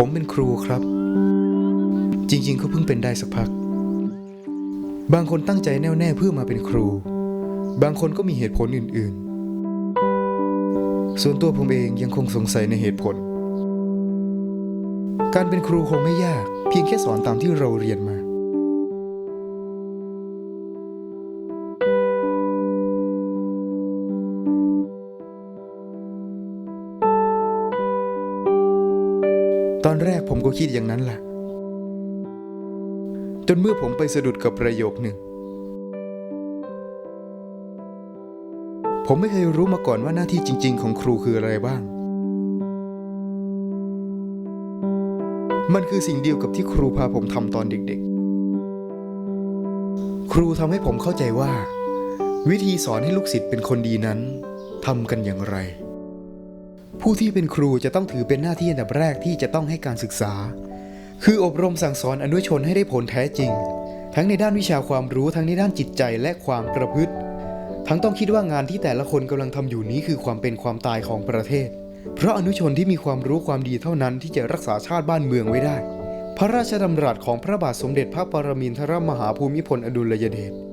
ผมเป็นครูครับ จริงๆ ก็เพิ่งเป็นได้สักพัก บางคนตั้งใจแน่วแน่เพื่อมาเป็นครู บางคนก็มีเหตุผลอื่นๆ ส่วนตัวผมเองยังคงสงสัยในเหตุผล การเป็นครูคงไม่ยาก เพียงแค่สอนตามที่เราเรียนมา ตอนแรกผมก็คิดอย่างนั้นแหละจนเมื่อผมไปสะดุดกับประโยคหนึ่ง ผมไม่เคยรู้มาก่อนว่าหน้าที่จริง ๆ ของครูคืออะไรบ้าง มันคือสิ่งเดียวกับที่ครูพาผมทำตอนเด็ก ๆ ครูทำให้ผมเข้าใจว่า วิธีสอนให้ลูกศิษย์เป็นคนดีนั้นทำกันอย่างไร ผู้ที่เป็นครูจะต้องถือเป็นหน้าที่อันดับแรกที่จะต้องให้การศึกษา คืออบรมสั่งสอนอนุชนให้ได้ผลแท้จริง ทั้งในด้านวิชาความรู้ทั้งในด้านจิตใจและความประพฤติ ทั้งต้องคิดว่างานที่แต่ละคนกำลังทำอยู่นี้คือความเป็นความตายของประเทศ เพราะอนุชนที่มีความรู้ความดีเท่านั้นที่จะรักษาชาติบ้านเมืองไว้ได้ พระราชดำรัสของพระบาทสมเด็จพระปรมินทรมหาภูมิพลอดุลยเดช